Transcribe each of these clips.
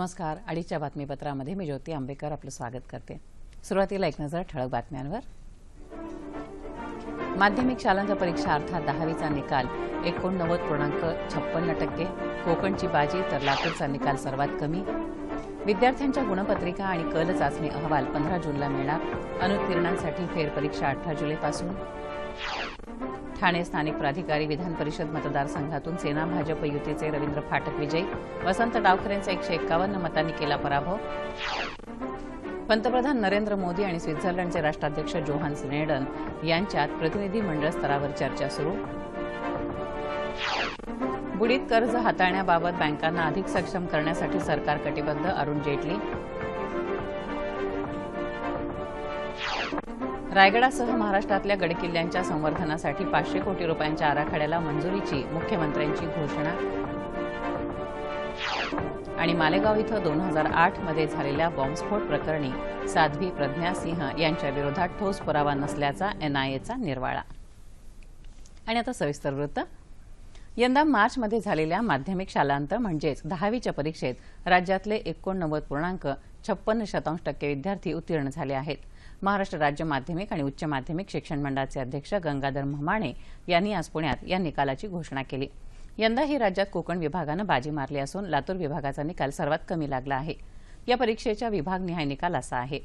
नमस्कार. अडीच्या बातमीपत्रामध्ये मी ज्योती आंबेकर आपलं स्वागत करते. सुरुवातीला एक नजर ठळक बातम्यांवर. माध्यमिक शालांत परीक्षा अर्थात दहावीचा निकाल एकोणनव्वद पूर्णांक छप्पन्न टक्के कोकणची बाजी तर लातूरचा निकाल सर्वात कमी. विद्यार्थ्यांच्या गुणपत्रिका आणि कल चाचणी अहवाल पंधरा जूनला मिळणार. अनुत्तीर्णांसाठी फेरपरीक्षा अठरा जुलैपासून. ठाणे स्थानिक प्राधिकारी विधान परिषद मतदारसंघातून सेना भाजप युतीचे रवींद्र फाटक विजयी. वसंत डावखरेंचा एकशे एक्कावन्न मतांनी केला पराभव. पंतप्रधान नरेंद्र मोदी आणि स्वित्झर्लंडचे राष्ट्राध्यक्ष जोहान्स नेडन यांच्यात प्रतिनिधी मंडळ स्तरावर चर्चा सुरू. बुडीत कर्ज हाताळण्याबाबत बँकांना अधिक सक्षम करण्यासाठी सरकार कटिबद्ध अरुण जेटली रायगडासह महाराष्ट्रातल्या गडकिल्ल्यांच्या संवर्धनासाठी पाचशे कोटी रुपयांच्या आराखड्याला मंजुरीची मुख्यमंत्र्यांची घोषणा. आणि मालेगाव इथं दोन हजार आठमध्ये झालेल्या बॉम्बस्फोट प्रकरणी साध्वी प्रज्ञा सिंह यांच्या विरोधात ठोस पुरावा नसल्याचा एनआयएचा निर्वाळा. आणि आता सविस्तर वृत्त. यंदा मार्चमध्ये झालेल्या माध्यमिक शालांत म्हणजेच दहावीच्या परीक्षेत राज्यातले एकोणनव्वद पूर्णांक छप्पन्न शतांश टक्के विद्यार्थी उत्तीर्ण झाले आहेत. महाराष्ट्र राज्य माध्यमिक आणि उच्च माध्यमिक शिक्षण मंडळाचे अध्यक्ष गंगाधर म्हमाणे यांनी आज पुण्यात या निकालाची घोषणा केली. यंदाही राज्यात कोकण विभागानं बाजी मारली असून लातूर विभागाचा निकाल सर्वात कमी लागला आहे. या परीक्षेच्या विभागनिहाय निकाल असा आहे.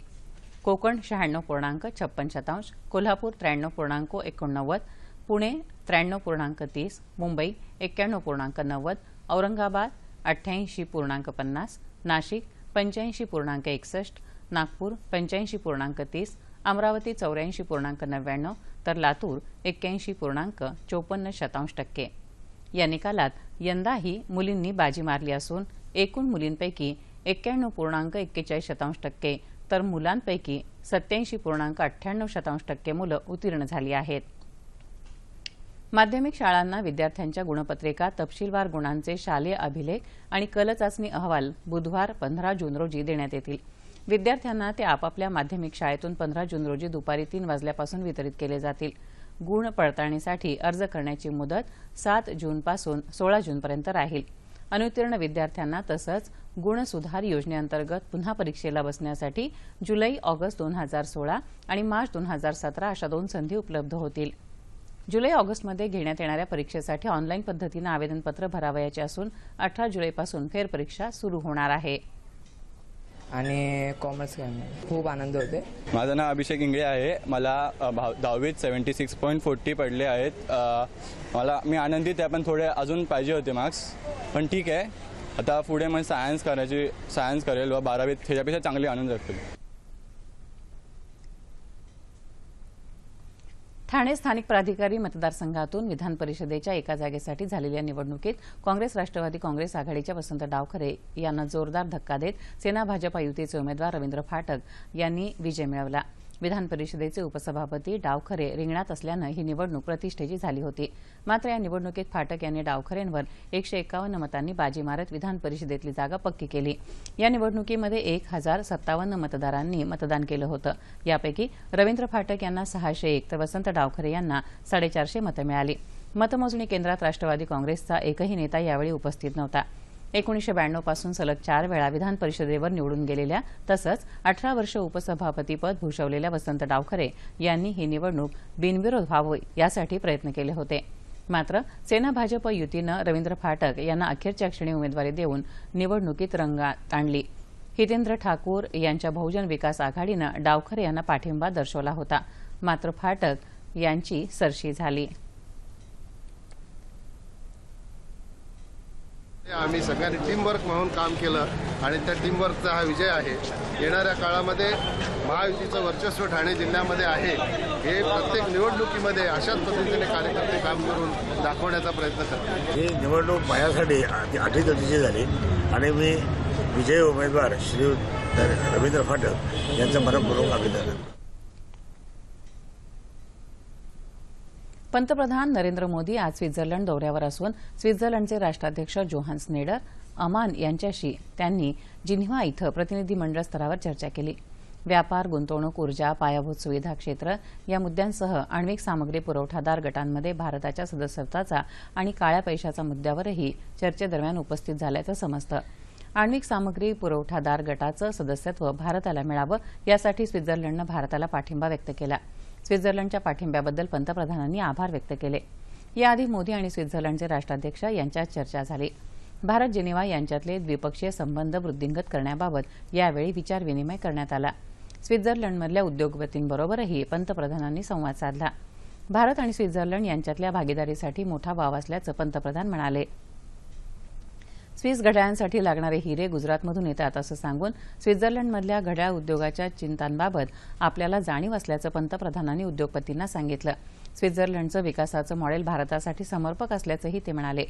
कोकण शहाण्णव पूर्णांक छप्पन शतांश कोल्हापूर त्र्याण्णव पूर्णांक एकोणनव्वद पुणे त्र्याण्णव पूर्णांक तीस मुंबई एक्क्याण्णव पूर्णांक नव्वद औरंगाबाद अठ्ठ्याऐंशी पूर्णांक पन्नास नाशिक पंच्याऐंशी पूर्णांक एकसष्ट नागपूर पंच्याऐंशी पूर्णांक तीस अमरावती चौऱ्याऐंशी पूर्णांक नव्याण्णव तर लातूर एक्क्याऐंशी पूर्णांक चोपन्न शतांश टक्के. या निकालात यंदाही मुलींनी बाजी मारली असून एकूण मुलींपैकी एक्क्याण्णव पूर्णांक एक्केचाळीस शतांश टक्के तर मुलांपैकी सत्याऐंशी पूर्णांक अठ्ठ्याण्णव शतांश टक्के मुलं उत्तीर्ण झाली आहेत. माध्यमिक शाळांना विद्यार्थ्यांच्या गुणपत्रिका तपशीलवार गुणांचे शालेय अभिलेख आणि कल चाचणी अहवाल बुधवार पंधरा जून रोजी देण्यात येतील. विद्यार्थ्यांना ते आपापल्या माध्यमिक शाळेतून पंधरा जून रोजी दुपारी तीन वाजल्यापासून वितरित केले जातील. गुण पडताळणीसाठी अर्ज करण्याची मुदत सात जूनपासून सोळा जूनपर्यंत राहील. अनुत्तीर्ण विद्यार्थ्यांना तसंच गुणसुधार योजनेअंतर्गत पुन्हा परीक्षेला बसण्यासाठी जुलै ऑगस्ट दोन हजार सोळा आणि मार्च दोन हजार सतरा अशा दोन संधी उपलब्ध होतील. जुलै ऑगस्टमध्ये घेण्यात येणाऱ्या परीक्षेसाठी ऑनलाईन पद्धतीनं आवेदनपत्र भरावयाचे असून अठरा जुलैपासून फेरपरीक्षा सुरू होणार आहे. आणि कॉमर्स करणार खूप आनंद होते माझं नाव अभिषेक इंगळे आहे. मला भाव दहावीत सेवन्टी सिक्स पॉईंट फोर्टी पडले आहेत. मला मी आनंदित आहे पण थोडे अजून पाहिजे होते मार्क्स पण ठीक आहे. आता पुढे मग सायन्स करायची सायन्स करेल व बारावीत त्याच्यापेक्षा चांगले आनंद राखतील ठाणे स्थानिक प्राधिकारी मतदारसंघातून विधान परिषदेच्या एका जागेसाठी झालेल्या निवडणुकीत काँग्रेस राष्ट्रवादी काँग्रेस आघाडीच्या वसंत डावखरे यांना जोरदार धक्का देत सेना भाजपा युतीचे उमेदवार रवींद्र फाटक यांनी विजय मिळवला. विधान परिषदेचे उपसभापती डावखरे रिंगणात असल्यानं ही निवडणूक प्रतिष्ठेची झाली होती. मात्र या निवडणुकीत फाटक यांनी डावखरेंवर एकशे एकावन्न मतांनी बाजी मारत विधान परिषदेतली जागा पक्की केली. या निवडणुकीमध्ये एक हजार सत्तावन्न मतदारांनी मतदान केलं होतं. यापैकी रवींद्र फाटक यांना सहाशे एक तर वसंत डावखरे यांना साडेचारशे मतं मिळाली. मतमोजणी केंद्रात राष्ट्रवादी काँग्रेसचा एकही नेता यावेळी उपस्थित नव्हता. एकोणीसशे ब्याण्णवपासून सलग चार वेळा विधान परिषदेवर निवडून गेलेल्या तसंच अठरा वर्ष उपसभापतीपद भूषवलेल्या वसंत डावखरे यांनी ही निवडणूक बिनविरोध व्हावी यासाठी प्रयत्न केले होते. मात्र सेना भाजप युतीनं रवींद्र फाटक यांना अखेरच्या क्षणी उमेदवारी देऊन निवडणुकीत रंगात आणली. हितेंद्र ठाकूर यांच्या बहुजन विकास आघाडीनं डावखरे यांना पाठिंबा दर्शवला होता. मात्र फाटक यांची सरशी झाली. आम्ही सगळ्यांनी टीमवर्क म्हणून काम केलं आणि त्या टीमवर्कचा हा विजय आहे. येणाऱ्या काळामध्ये महायुतीचं वर्चस्व ठाणे जिल्ह्यामध्ये आहे. हे प्रत्येक निवडणुकीमध्ये अशाच पद्धतीने कार्यकर्ते काम करून दाखवण्याचा प्रयत्न करतात. ही निवडणूक माझ्यासाठी अति अटीतटीची झाली. आणि मी विजय उमेदवार श्री रवींद्र फाटक यांचं मनपूर्वक अभिनंदन पंतप्रधान नरेंद्र मोदी आज स्वित्झर्लंड दौऱ्यावर असून स्वित्झर्लंडचे राष्ट्राध्यक्ष जोहान स्नेडर अमान यांच्याशी त्यांनी जिन्व्हा इथं प्रतिनिधीमंडळ स्तरावर चर्चा केली. व्यापार गुंतवणूक ऊर्जा पायाभूत सुविधा क्षेत्र या मुद्द्यांसह आण्विक सामग्री पुरवठादार गटांमध्ये भारताच्या सदस्यत्वाचा आणि काळ्या पैशाचा मुद्द्यावरही चर्चेदरम्यान उपस्थित झाल्याचं समजतं. आण्विक सामग्री पुरवठादार गटाचं सदस्यत्व भारताला मिळावं यासाठी स्वित्झर्लंडनं भारताला पाठिंबा व्यक्त केला. स्वित्झर्लंडच्या पाठिंब्याबद्दल पंतप्रधानांनी आभार व्यक्त केले. याआधी मोदी आणि स्वित्झर्लंडचे राष्ट्राध्यक्ष यांच्यात चर्चा झाली. भारत जेनेवा यांच्यातले द्विपक्षीय संबंध वृद्धिंगत करण्याबाबत यावेळी विचारविनिमय करण्यात आला. स्वित्झर्लंडमधल्या उद्योगपतींबरोबरही पंतप्रधानांनी संवाद साधला. भारत आणि स्वित्झर्लंड यांच्यातल्या भागीदारीसाठी मोठा वाव असल्याचं पंतप्रधान म्हणाले. स्विस घड्याळांसाठी लागणारे हिरे गुजरातमधून येतात असं सांगून स्वित्झर्लंडमधल्या घड्याळ उद्योगाच्या चिंतांबाबत आपल्याला जाणीव असल्याचं पंतप्रधानांनी उद्योगपतींना सांगितलं. स्वित्झर्लंडचं विकासाचं मॉडेल भारतासाठी समर्पक असल्याचंही ते म्हणाले.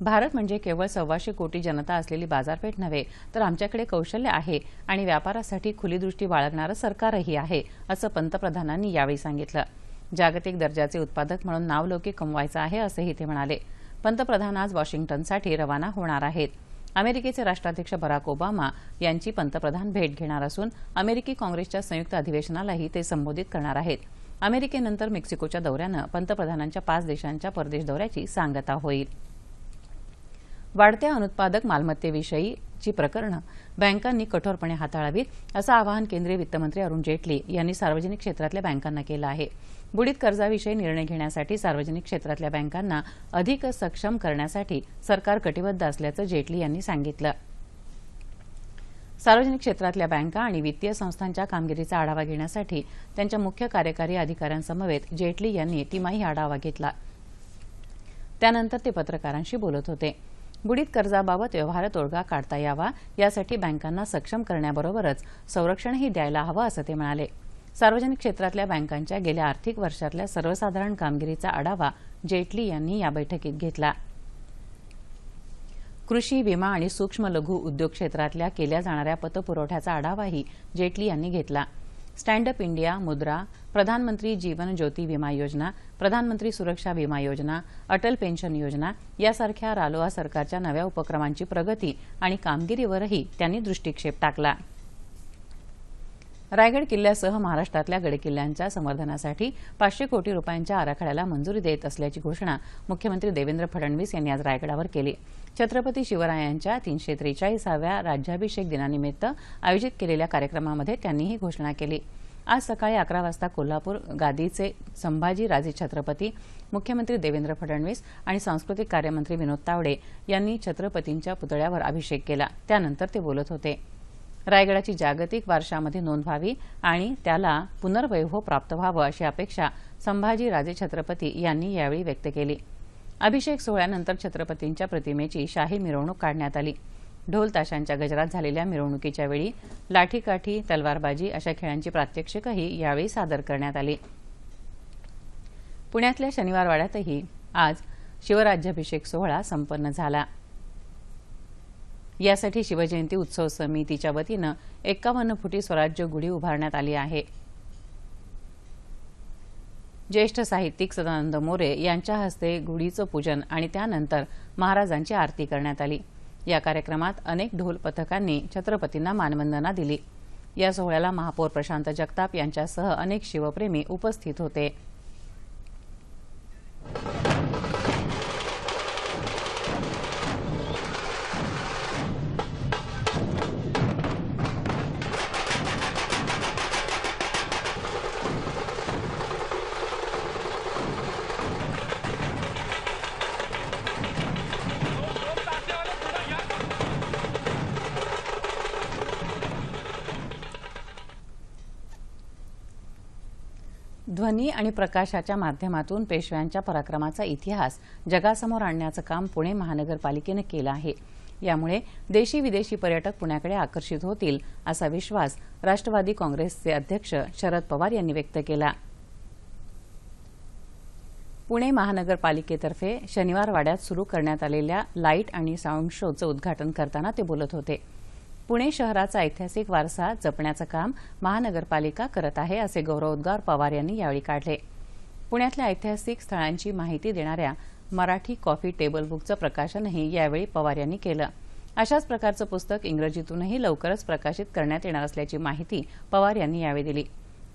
भारत म्हणजे केवळ सव्वाशे कोटी जनता असलेली बाजारपेठ नव्हे तर आमच्याकडे कौशल्य आहे आणि व्यापारासाठी खुली दृष्टी बाळगणारं सरकारही आहे असं पंतप्रधानांनी यावेळी सांगितलं. जागतिक दर्जाचे उत्पादक म्हणून नावलौकिक कमवायचं आहे असंही ते म्हणाले. पंतप्रधान आज वॉशिंग्टनसाठी रवाना होणार आहेत. अमेरिकेचे राष्ट्राध्यक्ष बराक ओबामा यांची पंतप्रधान भेट घेणार असून अमेरिकी काँग्रेसच्या संयुक्त अधिवेशनालाही ते संबोधित करणार आहेत. अमेरिकेनंतर मेक्सिकोच्या दौऱ्यानं पंतप्रधानांच्या पाच देशांच्या परदेश दौऱ्याची सांगता होईल. वाढत्या अनुत्पादक मालमत्तेविषयीची प्रकरणं बँकांनी कठोरपणे हाताळावीत असं आवाहन केंद्रीय वित्तमंत्री अरुण जेटली यांनी सार्वजनिक क्षेत्रातल्या बँकांना केलं आहे. बुडीत कर्जाविषयी निर्णय घेण्यासाठी सार्वजनिक क्षेत्रातल्या बँकांना अधिक सक्षम करण्यासाठी सरकार कटिबद्ध असल्याचं जेटली यांनी सांगितलं. सार्वजनिक क्षेत्रातल्या बँका आणि वित्तीय संस्थांच्या कामगिरीचा आढावा घेण्यासाठी त्यांच्या मुख्य कार्यकारी अधिकाऱ्यांसमवेत जेटली यांनी तिमाही आढावा घेतला. त्यानंतर ते पत्रकारांशी बोलत होते. बुडीत कर्जाबाबत व्यवहार तोडगा काढता यावा यासाठी बँकांना सक्षम करण्याबरोबरच संरक्षणही द्यायला हवं असं ते म्हणाले. सार्वजनिक क्षेत्रातल्या बँकांच्या गेल्या आर्थिक वर्षातल्या सर्वसाधारण कामगिरीचा आढावा जेटली यांनी या बैठकीत घेतला. कृषी विमा आणि सूक्ष्म लघु उद्योग क्षेत्रातल्या केल्या जाणाऱ्या पतपुरवठ्याचा आढावाही जेटली यांनी घेतला. स्टँडअप इंडिया मुद्रा प्रधानमंत्री जीवन ज्योती विमा योजना प्रधानमंत्री सुरक्षा विमा योजना अटल पेन्शन योजना यासारख्या रालोआ सरकारच्या नव्या उपक्रमांची प्रगती आणि कामगिरीवरही त्यांनी दृष्टिक्षेप टाकला. रायगड किल्ल्यासह महाराष्ट्रातल्या गडकिल्ल्यांच्या संवर्धनासाठी पाचशे कोटी रुपयांच्या आराखड्याला मंजुरी देत असल्याची घोषणा मुख्यमंत्री देवेंद्र फडणवीस यांनी आज रायगडावर केली. छत्रपती शिवरायांच्या तीनशे त्रेचाळीसाव्या राज्याभिषेक दिनानिमित्त आयोजित केलेल्या कार्यक्रमामध्ये त्यांनी ही घोषणा केली. आज सकाळी अकरा वाजता कोल्हापूर गादीचे संभाजी राजे छत्रपती मुख्यमंत्री देवेंद्र फडणवीस आणि सांस्कृतिक कार्यमंत्री विनोद तावडे यांनी छत्रपतींच्या पुतळ्यावर अभिषेक केला. त्यानंतर ते बोलत होते. रायगडाची जागतिक वारशामध्ये नोंद व्हावी आणि त्याला पुनर्वैभव प्राप्त व्हावं अशी अपेक्षा संभाजी राजे छत्रपती यांनी यावेळी व्यक्त केली. अभिषेक सोहळ्यानंतर छत्रपतींच्या प्रतिमेची शाही मिरवणूक काढण्यात आली. ढोल ताशांच्या गजरात झालेल्या मिरवणुकीच्या वेळी लाठीकाठी तलवारबाजी अशा खेळांची प्रात्यक्षिकही यावेळी सादर करण्यात आली. पुण्यातल्या शनिवारवाड्यातही आज शिवराज्याभिषेक सोहळा संपन्न झाला. यासाठी शिवजयंती उत्सव समितीच्या वतीनं एक्कावन्न फुटी स्वराज्य गुढी उभारण्यात आली आहे. ज्येष्ठ साहित्यिक सदानंद मोरे यांच्या हस्ते गुढीचं पूजन आणि त्यानंतर महाराजांची आरती करण्यात आली. या कार्यक्रमात अनेक ढोल पथकांनी छत्रपतींना मानवंदना दिली. या सोहळ्याला महापौर प्रशांत जगताप यांच्यासह अनेक शिवप्रेमी उपस्थित होते. ध्वनी आणि प्रकाशाच्या माध्यमातून पेशव्यांच्या पराक्रमाचा इतिहास जगासमोर आणण्याचं काम पुणे महानगरपालिकेनं केलं आहे. यामुळे देशी विदेशी पर्यटक पुण्याकडे आकर्षित होतील असा विश्वास राष्ट्रवादी काँग्रेसचे अध्यक्ष शरद पवार यांनी व्यक्त केला. पुणे महानगरपालिकेतर्फे शनिवार वाड्यात सुरू करण्यात आलेल्या लाइट आणि साऊंड शोचं उद्घाटन करताना ते बोलत होते. पुणे शहराचा ऐतिहासिक वारसा जपण्याचं काम महानगरपालिका करत आहे असे गौरवोद्गार पवार यांनी यावेळी काढले. पुण्यातल्या ऐतिहासिक स्थळांची माहिती देणाऱ्या मराठी कॉफी टेबल बुकचं प्रकाशनही यावेळी पवार यांनी केलं. अशाच प्रकारचं पुस्तक इंग्रजीतूनही लवकरच प्रकाशित करण्यात येणार असल्याची माहिती पवार यांनी यावेळी दिली.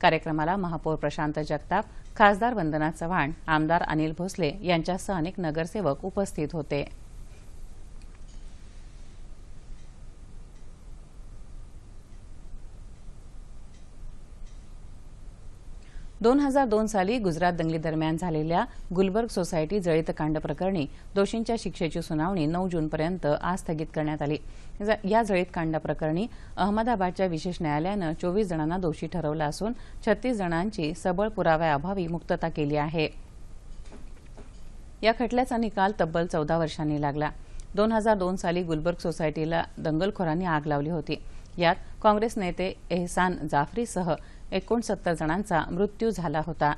कार्यक्रमाला महापौर प्रशांत जगताप खासदार वंदना चव्हाण आमदार अनिल भोसले यांच्यासह अनेक नगरसेवक उपस्थित होते. दोन हजार दोन साली गुजरात दंगलीदरम्यान झालेल्या गुलबर्ग सोसायटी जळीतकांड प्रकरणी दोषींच्या शिक्षेची सुनावणी नऊ जूनपर्यंत आज स्थगित करण्यात आली. या जळीतकांडाप्रकरणी अहमदाबादच्या विशेष न्यायालयानं चोवीस जणांना दोषी ठरवलं असून छत्तीस जणांची सबळ पुराव्याअभावी मुक्तता केली आहे. या खटल्याचा निकाल तब्बल चौदा वर्षांनी लागला. दोन हजार दोन साली गुलबर्ग सोसायटीला दंगलखोरांनी आग लावली होती. यात काँग्रेस नेते एहसान जाफरीसह एकोणसत्तर जणांचा मृत्यू झाला होता.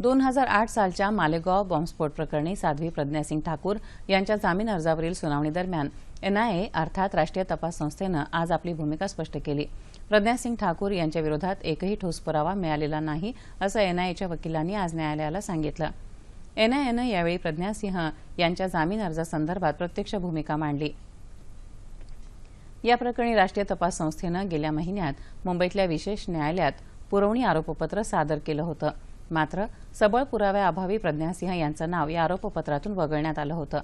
दोन हजार आठ सालच्या मालेगाव बॉम्बस्फोट प्रकरणी साध्वी प्रज्ञासिंग ठाकूर यांच्या जामीन अर्जावरील सुनावणीदरम्यान एनआयए अर्थात राष्ट्रीय तपास संस्थेनं आज आपली भूमिका स्पष्ट केली. प्रज्ञासिंग ठाकूर यांच्या विरोधात एकही ठोस पुरावा मिळालेला नाही असं एनआयएच्या वकिलांनी आज न्यायालयाला सांगितलं. एनआयएनं यावेळी प्रज्ञासिंह यांच्या जामीन अर्जासंदर्भात प्रत्यक्ष भूमिका मांडली. या प्रकरणी राष्ट्रीय तपास संस्थेनं गेल्या महिन्यात मुंबईतल्या विशेष न्यायालयात पुरवणी आरोपपत्र सादर केलं होतं. मात्र सबळ पुराव्याअभावी प्रज्ञासिंह यांचं नाव या आरोपपत्रातून वगळण्यात आलं होतं.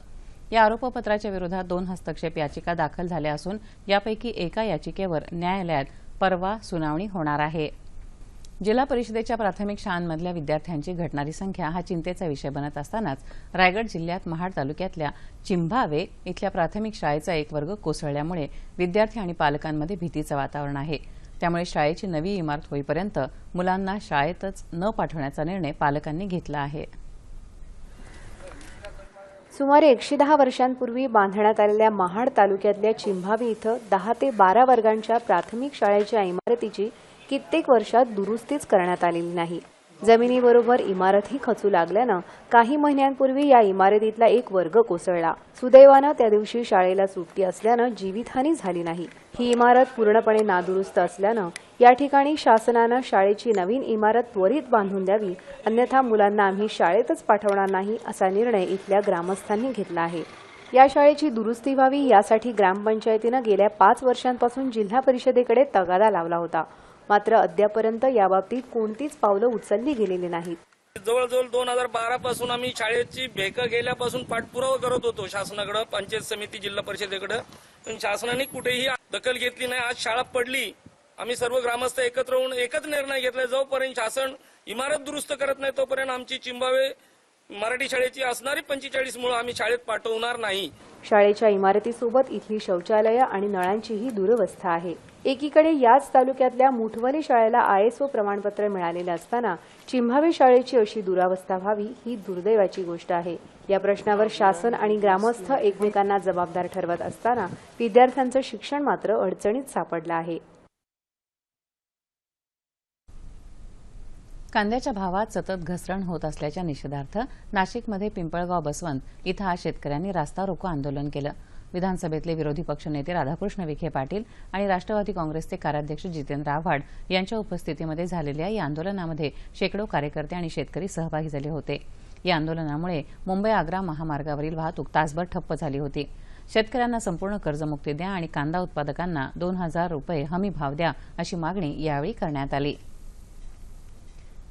या आरोपपत्राच्या विरोधात दोन हस्तक्षेप याचिका दाखल झाल्या असून यापैकी एका याचिकेवर न्यायालयात परवा सुनावणी होणार आहे. जिल्हा परिषदेच्या प्राथमिक शाळांमधल्या विद्यार्थ्यांची घटणारी संख्या हा चिंतेचा विषय बनत असतानाच रायगड जिल्ह्यात महाड तालुक्यातल्या चिंभावे इथल्या प्राथमिक शाळेचा एक वर्ग कोसळल्यामुळे विद्यार्थी आणि पालकांमध्ये भीतीचं वातावरण आहे. त्यामुळे शाळेची नवी इमारत होईपर्यंत मुलांना शाळेतच न पाठवण्याचा निर्णय पालकांनी घेतला आहे. सुमारे एकशे दहा वर्षांपूर्वी बांधण्यात आलेल्या महाड तालुक्यातल्या चिंभावी इथं दहा ते बारा वर्गांच्या प्राथमिक शाळेच्या इमारतीची कित्येक वर्षात दुरुस्तीच करण्यात आलेली नाही. जमिनीबरोबर इमारतही खचू लागल्यानं काही महिन्यांपूर्वी या इमारतीतला एक वर्ग कोसळला. सुदैवानं त्या दिवशी शाळेला सुट्टी असल्यानं जीवितहानी झाली नाही. ही इमारत पूर्णपणे नादुरुस्त असल्यानं या ठिकाणी शासनानं शाळेची नवीन इमारत त्वरित बांधून द्यावी अन्यथा मुलांना आम्ही शाळेतच पाठवणार नाही असा निर्णय इथल्या ग्रामस्थांनी घेतला आहे. या शाळेची दुरुस्ती व्हावी यासाठी ग्रामपंचायतीनं गेल्या पाच वर्षांपासून जिल्हा परिषदेकडे तगादा लावला होता. मात्र अद्यापर्यंत याबाबतीत कोणतीच पावलं उचलली गेलेली नाहीत. जवळजवळ दोन हजार बारा पासून आम्ही शाळेची भेक गेल्यापासून पाठपुरावा करत होतो शासनाकडे पंचायत समिती जिल्हा परिषदेकडे. पण शासनाने कुठेही दखल घेतली नाही. आज शाळा पडली. आम्ही सर्व ग्रामस्थ एकत्र होऊन एकच निर्णय घेतला. जोपर्यंत शासन इमारत दुरुस्त करत नाही तोपर्यंत आमची चिंबावे मराठी शाळेची असणारी पंचेचाळीस मुळे आम्ही शाळेत पाठवणार नाही. शाळेच्या इमारतीसोबत इथली शौचालयं आणि नळांचीही दुरवस्था आहे. एकीकडे याच तालुक्यातल्या मुठवली शाळेला आयएसओ प्रमाणपत्र मिळालेलं असताना चिंभावी शाळेची अशी दुरावस्था व्हावी ही दुर्दैवाची गोष्ट आहे. या प्रश्नावर शासन आणि ग्रामस्थ एकमेकांना जबाबदार ठरवत असताना विद्यार्थ्यांचं शिक्षण मात्र अडचणीत सापडलं आहे. कांद्याच्या भावात सतत घसरण होत असल्याच्या निषेधार्थ नाशिकमध्ये पिंपळगाव बसवंत इथं आज शेतकऱ्यांनी रास्ता रोको आंदोलन केलं. विधानसभेतले विरोधी पक्षनेते राधाकृष्ण विखे पाटील आणि राष्ट्रवादी काँग्रेसचे कार्याध्यक्ष जितेंद्र आव्हाड यांच्या उपस्थितीमध्ये झालेल्या या आंदोलनामध्ये शेकडो कार्यकर्ते आणि शेतकरी सहभागी झाले होते. या आंदोलनामुळे मुंबई आग्रा महामार्गावरील वाहतूक तासभर ठप्प झाली होती. शेतकऱ्यांना संपूर्ण कर्जमुक्ती द्या आणि कांदा उत्पादकांना दोन हजार रुपये हमी भाव द्या अशी मागणी यावेळी करण्यात आली.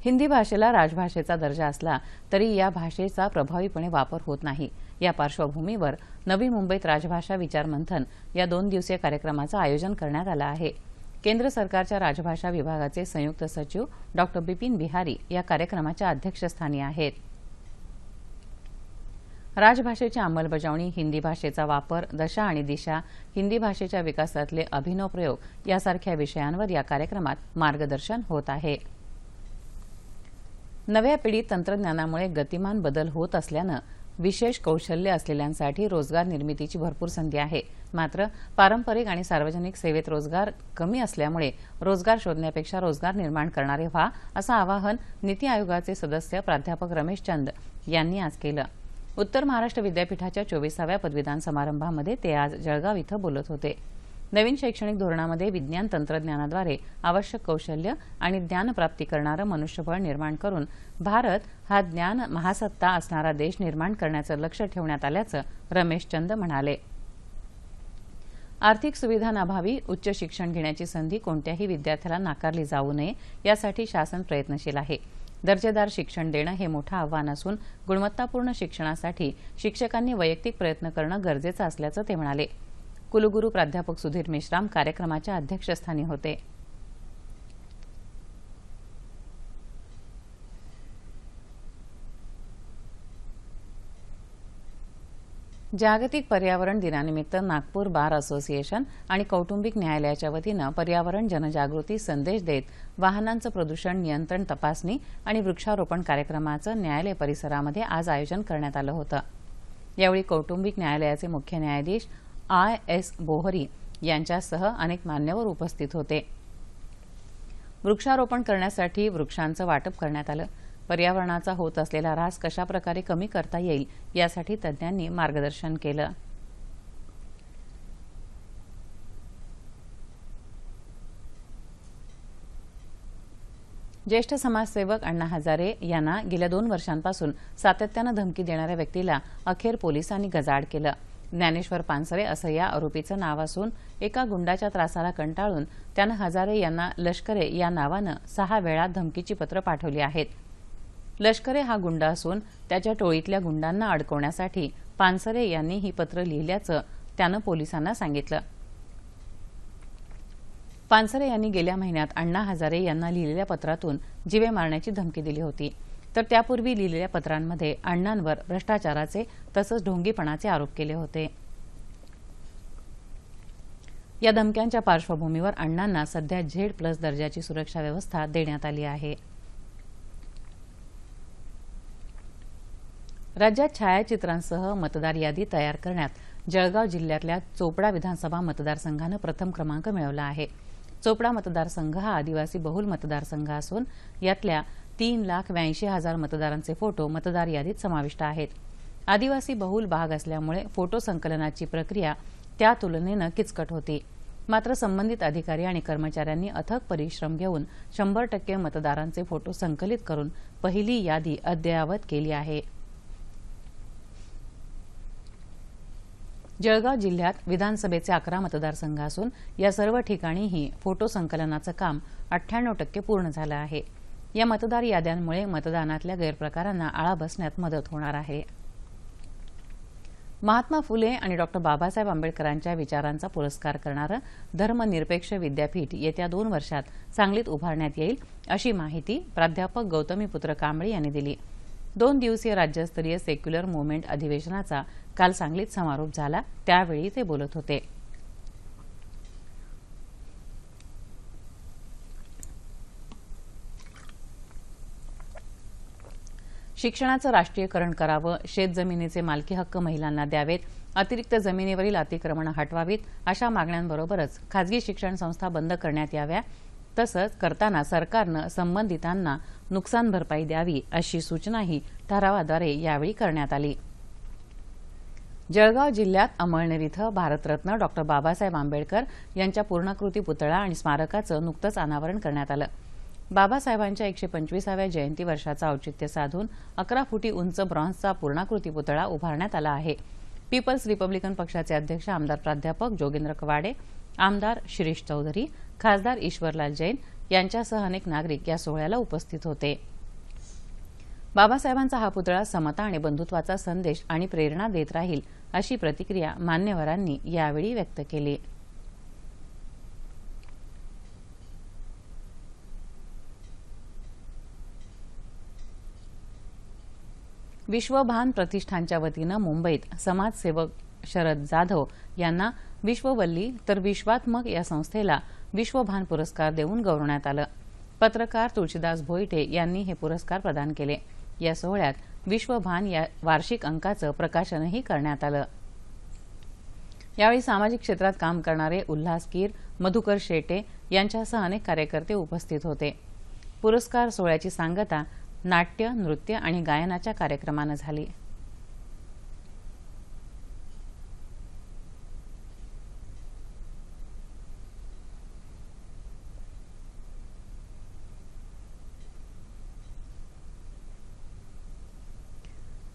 हिंदी भाषेला राजभाषेचा दर्जा असला तरी या भाषेचा प्रभावीपणे वापर होत नाही. या पार्श्वभूमीवर नवी मुंबईत राजभाषा विचार मंथन या दोन दिवसीय कार्यक्रमाचं आयोजन करण्यात आलं आहे. केंद्र सरकारच्या राजभाषा विभागाचे संयुक्त सचिव डॉक्टर बिपिन बिहारी या कार्यक्रमाच्या अध्यक्षस्थानी आहेत. राजभाषेची अंमलबजावणी हिंदी भाषेचा वापर दशा आणि दिशा हिंदी भाषेच्या विकासातले अभिनव प्रयोग यासारख्या विषयांवर या कार्यक्रमात मार्गदर्शन होत आहे. नव्या पिढीत तंत्रज्ञानामुळे गतिमान बदल होत असल्यानं विशेष कौशल्य असलेल्यांसाठी रोजगार निर्मितीची भरपूर संधी आहे. मात्र पारंपरिक आणि सार्वजनिक सेवेत रोजगार कमी असल्यामुळे रोजगार शोधण्यापेक्षा रोजगार निर्माण करणारे व्हा असं आवाहन नीती आयोगाचे सदस्य प्राध्यापक रमेश चंद यांनी आज केलं. उत्तर महाराष्ट्र विद्यापीठाच्या चोवीसाव्या पदवीदान समारंभामध्ये ते आज जळगाव इथं बोलत होते. नवीन शैक्षणिक धोरणामध्ये विज्ञान तंत्रज्ञानाद्वारे आवश्यक कौशल्य आणि ज्ञानप्राप्ती करणारं मनुष्यबळ निर्माण करून भारत हा ज्ञान महासत्ता असणारा देश निर्माण करण्याचं लक्ष ठेवण्यात आल्याचं रमेश चंद म्हणाले. आर्थिक सुविधांअभावी उच्च शिक्षण घेण्याची संधी कोणत्याही विद्यार्थ्याला नाकारली जाऊ नये यासाठी शासन प्रयत्नशील आहे. दर्जेदार शिक्षण देणं हे मोठं आव्हान असून गुणवत्तापूर्ण शिक्षणासाठी शिक्षकांनी वैयक्तिक प्रयत्न करणं गरजेचं असल्याचं ते म्हणाले. कुलगुरू प्राध्यापक सुधीर मेश्राम कार्यक्रमाच्या अध्यक्षस्थानी होते. जागतिक पर्यावरण दिनानिमित्त नागपूर बार असोसिएशन आणि कौटुंबिक न्यायालयाच्या वतीनं पर्यावरण जनजागृती संदेश देत वाहनांचं प्रदूषण नियंत्रण तपासणी आणि वृक्षारोपण कार्यक्रमाचं न्यायालय परिसरामध्ये आज आयोजन करण्यात आलं होतं. यावेळी कौटुंबिक न्यायालयाचे मुख्य न्यायाधीश आय. एस. बोहरी यांच्यासह अनेक मान्यवर उपस्थित होते. वृक्षारोपण करण्यासाठी वृक्षांचं वाटप करण्यात आलं. पर्यावरणाचा होत असलेला ऱ्हास कशाप्रकारे कमी करता येईल यासाठी तज्ज्ञांनी मार्गदर्शन केलं. ज्येष्ठ समाजसेवक अण्णा हजारे यांना गेल्या दोन वर्षांपासून सातत्यानं धमकी देणाऱ्या व्यक्तीला अखेर पोलिसांनी गजाड केलं. ज्ञानेश्वर पानसरे असं या आरोपीचं नाव असून एका गुंडाच्या त्रासाला कंटाळून त्यानं हजारे यांना लष्करे या नावानं सहा वेळा धमकीची पत्र पाठवली आहेत. लष्करे हा गुंड असून त्याच्या टोळीतल्या गुंडांना अडकवण्यासाठी पानसरे यांनी ही पत्र लिहिल्याचं त्यानं पोलिसांना सांगितलं. पानसरे यांनी गेल्या महिन्यात अण्णा हजारे यांना लिहिलेल्या पत्रातून जीवे मारण्याची धमकी दिली होती. तर त्यापूर्वी लिहिलेल्या पत्रांमध्ये अण्णांवर भ्रष्टाचाराचे तसंच ढोंगीपणाचे आरोप केले होते. या धमक्यांच्या पार्श्वभूमीवर अण्णांना सध्या झेड प्लस दर्जाची सुरक्षा व्यवस्था देण्यात आली आहे. राज्यात छायाचित्रांसह मतदार यादी तयार करण्यात जळगाव जिल्ह्यातल्या चोपडा विधानसभा मतदारसंघानं प्रथम क्रमांक मिळवला आहे. चोपडा मतदारसंघ हा आदिवासी बहुल मतदारसंघ असून यातल्या तीन लाख ब्याऐंशी हजार मतदारांचे फोटो मतदार यादीत समाविष्ट आहेत. आदिवासी बहुल भाग असल्यामुळे फोटो संकलनाची प्रक्रिया त्या तुलनेनं किचकट होती. मात्र संबंधित अधिकारी आणि कर्मचाऱ्यांनी अथक परिश्रम घेऊन शंभर टक्के मतदारांचे फोटो संकलित करून पहिली यादी अद्ययावत केली आहे. जळगाव जिल्ह्यात विधानसभेचे अकरा मतदारसंघ असून या सर्व ठिकाणीही फोटो संकलनाचं काम अठ्ठ्याण्णव टक्के पूर्ण झालं आहे. या मतदार याद्यांमुळे मतदानातल्या गैरप्रकारांना आळा बसण्यात मदत होणार आहे. महात्मा फुले आणि डॉक्टर बाबासाहेब आंबेडकरांच्या विचारांचा पुरस्कार करणारं धर्मनिरपेक्ष विद्यापीठ येत्या दोन वर्षात सांगलीत उभारण्यात येईल अशी माहिती प्राध्यापक गौतमीपुत्र कांबळे यांनी दिली. दोन दिवसीय राज्यस्तरीय सेक्युलर मुव्हमेंट अधिवेशनाचा काल सांगलीत समारोप झाला त्यावेळी ते बोलत होते. शिक्षणाचं राष्ट्रीयकरण करावं शेतजमिनीचे मालकी हक्क महिलांना द्यावेत अतिरिक्त जमिनीवरील अतिक्रमणं हटवावीत अशा मागण्यांबरोबरच खाजगी शिक्षण संस्था बंद करण्यात याव्या तसंच करताना सरकारनं संबंधितांना नुकसान भरपाई द्यावी अशी सूचनाही ठरावाद्वारे यावेळी करण्यात आली. जळगाव जिल्ह्यात अमळनेर इथं भारतरत्न डॉक्टर बाबासाहेब आंबेडकर यांच्या पूर्णाकृती पुतळा आणि स्मारकाचं नुकतंच अनावरण करण्यात आलं. बाबासाहेबांच्या एकशे पंचवीसाव्या जयंती वर्षाचं औचित्य साधून अकरा फुटी उंच ब्रॉन्झचा पूर्णाकृती पुतळा उभारण्यात आला आहे. पीपल्स रिपब्लिकन पक्षाचे अध्यक्ष आमदार प्राध्यापक जोगेंद्र कवाडे आमदार शिरीष चौधरी खासदार ईश्वरलाल जैन यांच्यासह अनेक नागरिक या सोहळ्याला उपस्थित होते. बाबासाहेबांचा हा पुतळा समता आणि बंधुत्वाचा संदेश आणि प्रेरणा देत राहील अशी प्रतिक्रिया मान्यवरांनी यावेळी व्यक्त केली. विश्वभान प्रतिष्ठानच्या वतीनं मुंबईत समाजसेवक शरद जाधव यांना विश्ववल्ली तर विश्वात्मक या संस्थेला विश्वभान पुरस्कार देऊन गौरवण्यात आलं. पत्रकार तुळशीदास भोईटे यांनी हे पुरस्कार प्रदान केले. या सोहळ्यात विश्वभान या वार्षिक अंकाचं प्रकाशनही करण्यात आलं. यावेळी सामाजिक क्षेत्रात काम करणारे उल्हास कीर मधुकर शेटे यांच्यासह अनेक कार्यकर्ते उपस्थित होते. पुरस्कार सोहळ्याची सांगता नाट्य नृत्य आणि गायनाच्या कार्यक्रमानं झाली.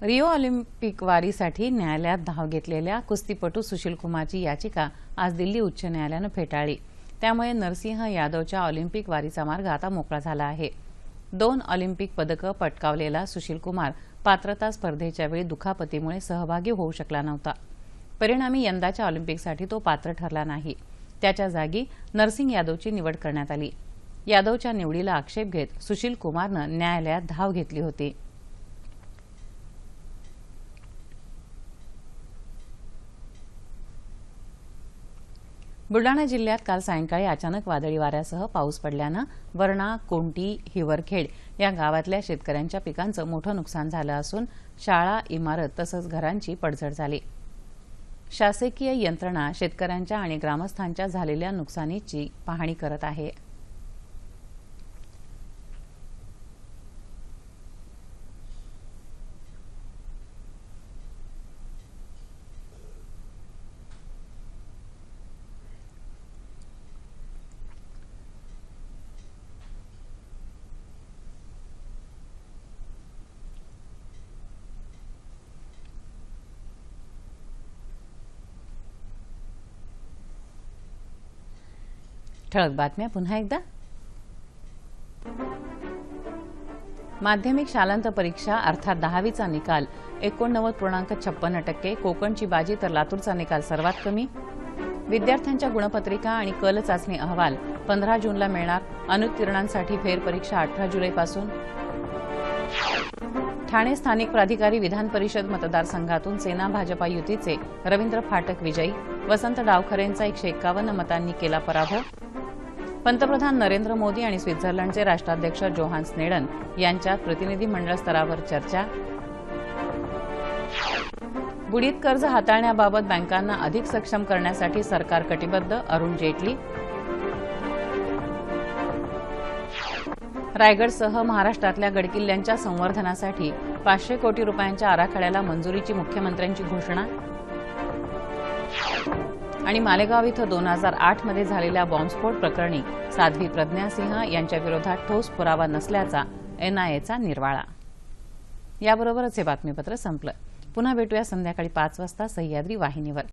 रिओ ऑलिम्पिक वारीसाठी न्यायालयात धाव घेतलेल्या कुस्तीपटू सुशील कुमारची याचिका आज दिल्ली उच्च न्यायालयानं फेटाळली. त्यामुळे नरसिंह यादवच्या ऑलिम्पिक वारीचा मार्ग आता मोकळा झाला आहे. दोन ऑलिम्पिक पदकं पटकावलेला सुशील कुमार पात्रता स्पर्धेच्या वेळी दुखापतीमुळे सहभागी होऊ शकला नव्हता. परिणामी यंदाच्या ऑलिम्पिकसाठी तो पात्र ठरला नाही. त्याच्या जागी नरसिंग यादवची निवड करण्यात आली. यादवच्या निवडीला आक्षेप घेत सुशील कुमारनं न्यायालयात धाव घेतली होती. बुलडाणा जिल्ह्यात काल सायंकाळी अचानक वादळी वाऱ्यासह पाऊस पडल्यानं वरणा कोंटी हिवरखेड या गावातल्या शेतकऱ्यांच्या पिकांचं मोठं नुकसान झालं असून शाळा इमारत तसंच घरांची पडझड झाली. शासकीय यंत्रणा शेतकऱ्यांच्या आणि ग्रामस्थांच्या झालेल्या नुकसानीची पाहणी करत आहे. ठळक बातम्या पुन्हा एकदा. माध्यमिक शालांत परीक्षा अर्थात दहावीचा निकाल. एकोणनव्वद पूर्णांक छप्पन्न टक्के कोकणची बाजी तर लातूरचा निकाल सर्वात कमी. विद्यार्थ्यांच्या गुणपत्रिका आणि कल चाचणी अहवाल पंधरा जूनला मिळणार. अनुत्तीर्णांसाठी फेरपरीक्षा अठरा जुलैपासून ठाणे स्थानिक प्राधिकारी विधान परिषद मतदारसंघातून सेना भाजपा युतीचे रवींद्र फाटक विजयी. वसंत डावखरेंचा एकशे एक्कावन्न मतांनी केला पराभव. पंतप्रधान नरेंद्र मोदी आणि स्वित्झर्लंडचे राष्ट्राध्यक्ष जोहान स्नेडन यांच्यात प्रतिनिधीमंडळ स्तरावर चर्चा. बुडीत कर्ज हाताळण्याबाबत बँकांना अधिक सक्षम करण्यासाठी सरकार कटिबद्ध. अरुण जेटली. रायगडसह महाराष्ट्रातल्या गडकिल्ल्यांच्या संवर्धनासाठी पाचशे कोटी रुपयांच्या आराखड्याला मंजुरीची मुख्यमंत्र्यांची घोषणा. आणि मालेगाव इथं दोन हजार आठमध्ये झालेल्या बॉम्बस्फोट प्रकरणी साध्वी प्रज्ञा सिंह यांच्या विरोधात ठोस पुरावा नसल्याचा एनआयएचा निर्वाळा. याबरोबरच हे बातमीपत्र संपलं. पुन्हा भेटूया संध्याकाळी पाच वाजता सह्याद्री वाहिनीवर.